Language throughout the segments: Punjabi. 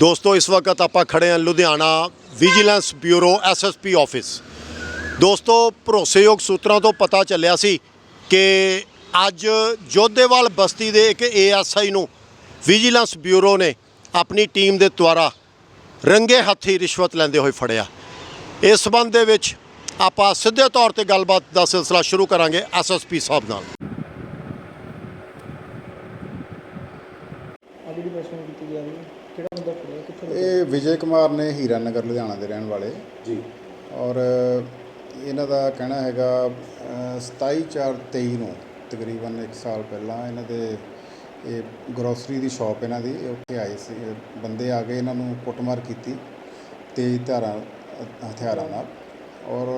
ਦੋਸਤੋ, ਇਸ ਵਕਤ ਆਪਾਂ ਖੜੇ ਹਾਂ Ludhiana vigilance bureau SSP office. ਦੋਸਤੋ, ਭਰੋਸੇਯੋਗ ਸੂਤਰਾਂ ਤੋਂ ਪਤਾ ਚੱਲਿਆ ਸੀ ਕਿ ਅੱਜ ਜੋਧੇਵਾਲ ਬਸਤੀ ਦੇ ਇੱਕ ਏਐਸਆਈ ਨੂੰ ਵਿਜੀਲੈਂਸ ਬਿਊਰੋ ਨੇ ਆਪਣੀ ਟੀਮ ਦੇ ਦੁਆਰਾ ਰੰਗੇ ਹੱਥੀ ਰਿਸ਼ਵਤ ਲੈਂਦੇ ਹੋਏ ਫੜਿਆ। ਇਸ ਸਬੰਧ ਦੇ ਵਿੱਚ ਆਪਾਂ ਸਿੱਧੇ ਤੌਰ ਤੇ ਗੱਲਬਾਤ ਦਾ ਸਿਲਸਿਲਾ ਸ਼ੁਰੂ ਕਰਾਂਗੇ ਐਸਐਸਪੀ ਸਾਹਿਬ ਨਾਲ। ਆ ਜਿਹੜੀ ਪੇਸ਼ੈਂਟ ਕੀਤੀ ਜਾ ਰਹੀ ਹੈ ਕਿਹੜਾ ਬੰਦਾ ਫੜਿਆ ਕਿੱਥੇ ਲੱਗਾ? ਇਹ ਵਿਜੇ ਕੁਮਾਰ ਨੇ ਹੀਰਾ ਨਗਰ ਲੁਧਿਆਣਾ ਦੇ ਰਹਿਣ ਵਾਲੇ। ਜੀ। ਔਰ ਇਹਨਾਂ ਦਾ ਕਹਿਣਾ ਹੈਗਾ ਅ, 27 4 23 ਨੂੰ ਤਕਰੀਬਨ 1 ਸਾਲ ਪਹਿਲਾਂ ਇਹਨਾਂ ਦੇ ਇਹ ਗਰੋਸਰੀ ਦੀ ਸ਼ਾਪ ਇਹਨਾਂ ਦੀ ਇਹ ਉੱਥੇ ਆਏ ਸੀ। ਇਹ ਬੰਦੇ ਆ ਗਏ ਇਹਨਾਂ ਨੂੰ ਕੁੱਟਮਾਰ ਕੀਤੀ ਤੇਜ਼ ਧਾਰਾਂ ਅ, ਹਥਿਆਰਾਂ ਨਾਲ। ਔਰ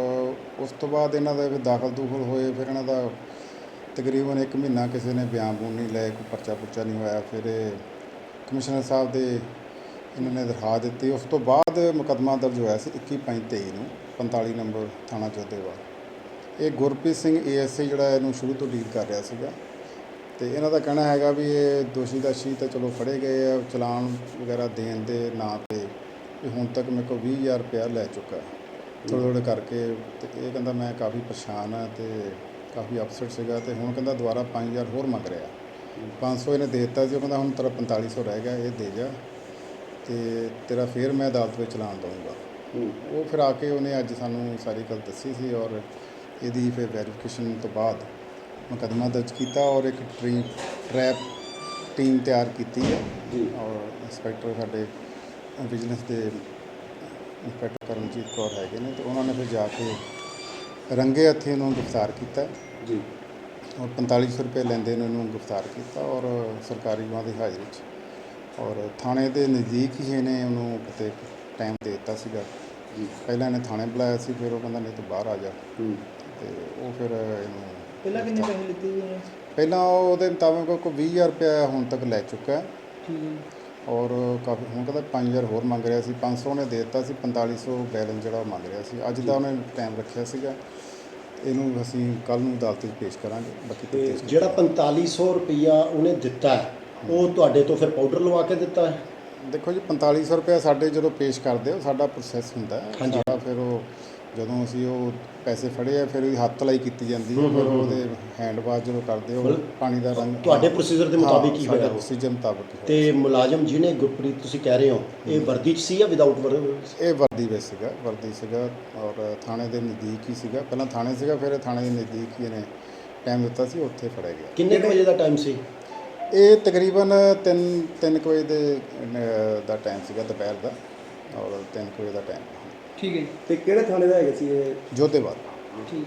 ਉਸ ਤੋਂ ਬਾਅਦ ਇਹਨਾਂ ਦਾ ਫਿਰ ਦਾਖਲ ਦੂਖਲ ਹੋਏ ਫਿਰ ਇਹਨਾਂ ਦਾ ਤਕਰੀਬਨ 1 ਮਹੀਨਾ ਕਿਸੇ ਨੇ ਬਿਆਨ ਬੂਨ ਨਹੀਂ ਲਏ ਕੋਈ ਪਰਚਾ ਪੁਰਚਾ ਨਹੀਂ ਹੋਇਆ। ਫਿਰ ਇਹ ਕਮਿਸ਼ਨਰ ਸਾਹਿਬ ਦੇ ਇਹਨਾਂ ਨੇ ਦਰਖਾਸਤ ਦਿੱਤੀ। ਉਸ ਤੋਂ ਬਾਅਦ ਮੁਕੱਦਮਾ ਦਰਜ ਹੋਇਆ ਸੀ 21 5 23 ਨੂੰ 45 ਨੰਬਰ ਥਾਣਾ ਚੌਧੇਵਾਲ ਇਹ ਗੁਰਪ੍ਰੀਤ ਸਿੰਘ ਏਐਸਆਈ ਜਿਹੜਾ ਇਹਨੂੰ ਸ਼ੁਰੂ ਤੋਂ ਡੀਲ ਕਰ ਰਿਹਾ ਸੀਗਾ। ਤੇ ਇਹਨਾਂ ਦਾ ਕਹਿਣਾ ਹੈਗਾ ਵੀ ਇਹ ਦੋਸ਼ੀ ਦਾਸ਼ੀ ਤਾਂ ਚਲੋ ਫੜੇ ਗਏ ਆ, ਚਲਾਨ ਵਗੈਰਾ ਦੇਣ ਦੇ ਨਾਂ ਤੇ ਵੀ ਹੁਣ ਤੱਕ ਮੇਰੇ ਕੋਲ 20000 ਰੁਪਇਆ ਲੈ ਚੁੱਕਾ। ਥੋੜ੍ਹੇ ਥੋੜ੍ਹੇ ਕਰਕੇ ਤੇ ਇਹ ਕਹਿੰਦਾ ਮੈਂ ਕਾਫੀ ਪਰੇਸ਼ਾਨ ਆ ਤੇ ਕਾਫੀ ਅਪਸੈਟ ਸੀਗਾ ਤੇ ਹੁਣ ਕਹਿੰਦਾ ਦੁਬਾਰਾ 5000 ਹੋਰ ਮੰਗ ਰਿਹਾ। 500 ਇਹਨੇ ਦੇ ਦਿੱਤਾ ਸੀ ਉਹ ਕਹਿੰਦਾ ਹੁਣ ਤੇਰਾ 4500 ਰਹਿ ਗਿਆ ਇਹ ਦੇ ਜਾ ਤੇ ਤੇਰਾ ਫੇਰ ਮੈਂ ਅਦਾਲਤ ਵਿੱਚ ਚਲਾਨ ਦਊਂਗਾ। ਉਹ ਫਿਰ ਆ ਕੇ ਉਹਨੇ ਅੱਜ ਸਾਨੂੰ ਸਾਰੀ ਗੱਲ ਦੱਸੀ ਸੀ ਔਰ ਇਹਦੀ ਫਿਰ ਵੈਰੀਫਿਕੇਸ਼ਨ ਤੋਂ ਬਾਅਦ ਮੁਕੱਦਮਾ ਦਰਜ ਕੀਤਾ ਔਰ ਇੱਕ ਟ੍ਰੀ ਟਰੈਪ ਟੀਮ ਤਿਆਰ ਕੀਤੀ ਹੈ। ਔਰ ਇੰਸਪੈਕਟਰ ਸਾਡੇ ਵਿਜੀਲੈਂਸ ਦੇ ਇੰਸਪੈਕਟਰ ਕਰਮਜੀਤ ਕੌਰ ਹੈਗੇ ਨੇ ਤੇ ਉਹਨਾਂ ਨੇ ਫਿਰ ਜਾ ਕੇ ਰੰਗੇ ਹੱਥੀਂ ਉਹਨੂੰ ਗ੍ਰਿਫਤਾਰ ਕੀਤਾ। ਜੀ। 4500 ਰੁਪਏ ਲੈਂਦੇ ਨੇ ਉਹਨੂੰ ਗ੍ਰਿਫਤਾਰ ਕੀਤਾ ਔਰ ਸਰਕਾਰੀ ਗਵਾਹ ਦੀ ਹਾਜ਼ਰੀ 'ਚ ਔਰ ਥਾਣੇ ਦੇ ਨਜ਼ਦੀਕ ਹੀ ਇਹਨੇ ਉਹਨੂੰ ਕਿਤੇ ਟਾਈਮ ਦੇ ਦਿੱਤਾ ਸੀਗਾ। ਜੀ ਪਹਿਲਾਂ ਇਹਨੇ ਥਾਣੇ ਬੁਲਾਇਆ ਸੀ ਫਿਰ ਉਹ ਕਹਿੰਦਾ ਨਹੀਂ ਤੂੰ ਬਾਹਰ ਆ ਜਾ। ਹੂੰ। ਤੇ ਉਹ ਫਿਰ ਇਹਨੂੰ ਪਹਿਲਾਂ ਕਿੰਨੇ ਪੈਸੇ ਲਿੱਤੇ ਜੀ ਉਹਨੇ? ਪਹਿਲਾਂ ਉਹਦੇ ਮੁਤਾਬਕ ਕੋਈ 20000 ਰੁਪਏ ਹੁਣ ਤੱਕ ਲੈ ਚੁੱਕਾ ਹੈ। ਠੀਕ ਹੈ। ਜੀ। ਔਰ ਕਾਫੀ ਹੁਣ ਕਹਿੰਦਾ 5000 ਹੋਰ ਮੰਗ ਰਿਹਾ ਸੀ 500 ਨੇ ਦੇ ਦਿੱਤਾ ਸੀ 4500 ਬੈਲੈਂਸ ਜਿਹੜਾ ਉਹ ਮੰਗ ਰਿਹਾ ਸੀ। ਅੱਜ ਦਾ ਉਹਨੇ ਟਾਈਮ ਰੱਖਿਆ ਸੀਗਾ। ਇਹਨੂੰ ਅਸੀਂ ਕੱਲ ਨੂੰ ਅਦਾਲਤ ਵਿੱਚ ਪੇਸ਼ ਕਰਾਂਗੇ ਬਾਕੀ ਤੇ ਤਫਤੀਸ਼ ਜਿਹੜਾ 4500 ਰੁਪਈਆ ਉਹਨੇ ਦਿੱਤਾ ਹੈ, ਉਹ ਤੁਹਾਡੇ ਤੋਂ ਫਿਰ ਪਾਊਡਰ ਲਵਾ ਕੇ ਦਿੱਤਾ ਹੈ? ਦੇਖੋ ਜੀ 4500 ਰੁਪਏ ਸਾਡੇ ਜਦੋਂ ਪੇਸ਼ ਕਰਦੇ ਹੋ ਸਾਡਾ ਪ੍ਰੋਸੈਸ ਹੁੰਦਾ ਹੈ। ਸਾਡਾ ਫਿਰ ਉਹ ਜਦੋਂ ਅਸੀਂ ਉਹ ਪੈਸੇ ਫੜੇ ਆ ਫਿਰ ਉਹਦੀ ਹੱਥ ਲਾਈ ਕੀਤੀ ਜਾਂਦੀ ਹੈ ਫਿਰ ਉਹਦੇ ਹੈਂਡ ਵਾਸ਼ ਜਦੋਂ ਕਰਦੇ ਹੋ ਪਾਣੀ ਦਾ ਰੰਗ ਤੁਹਾਡੇ procedure ਦੇ ਮੁਤਾਬਿਕ ਹੀ ਹੋਇਆ। ਪ੍ਰੋਸੀਜਰ ਮੁਤਾਬਕ। ਤੇ ਮੁਲਾਜ਼ਮ ਜਿਹਨੇ ਗੁਰਪ੍ਰੀਤ ਤੁਸੀਂ ਕਹਿ ਰਹੇ ਹੋ ਇਹ ਵਰਦੀ 'ਚ ਸੀ ਜਾਂ ਵਿਦਆਊਟ ਵਰਦੀ ਇਹ ਵਰਦੀ ਵਿੱਚ ਸੀਗਾ ਵਰਦੀ ਸੀਗਾ ਔਰ ਥਾਣੇ ਦੇ ਨਜ਼ਦੀਕ ਹੀ ਸੀਗਾ। ਪਹਿਲਾਂ ਥਾਣੇ ਸੀਗਾ ਫਿਰ ਥਾਣੇ ਦੇ ਨਜ਼ਦੀਕ ਹੀ ਇਹਨੇ ਟਾਈਮ ਦਿੱਤਾ ਸੀ ਉੱਥੇ ਫੜਿਆ ਗਿਆ। ਕਿੰਨੇ ਵਜੇ ਦਾ ਟਾਈਮ ਸੀ? ਇਹ ਤਕਰੀਬਨ 3 3 ਵਜੇ ਦੇ ਦਾ ਟਾਈਮ ਸੀਗਾ ਦੁਪਹਿਰ ਦਾ ਔਰ 3 ਵਜੇ ਦਾ ਟਾਈਮ ਠੀਕ ਹੈ ਜੀ। ਤੇ ਕਿਹੜੇ ਥਾਣੇ ਦਾ ਹੈਗਾ ਸੀ ਇਹ? ਜੋਧੇਵਾਲ। ਠੀਕ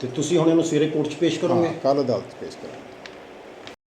ਤੇ ਤੁਸੀਂ ਹੁਣ ਇਹਨੂੰ ਸਵੇਰੇ ਕੋਰਟ 'ਚ ਪੇਸ਼ ਕਰੋਗੇ? ਕੱਲ ਅਦਾਲਤ 'ਚ ਪੇਸ਼ ਕਰਾਂਗੇ।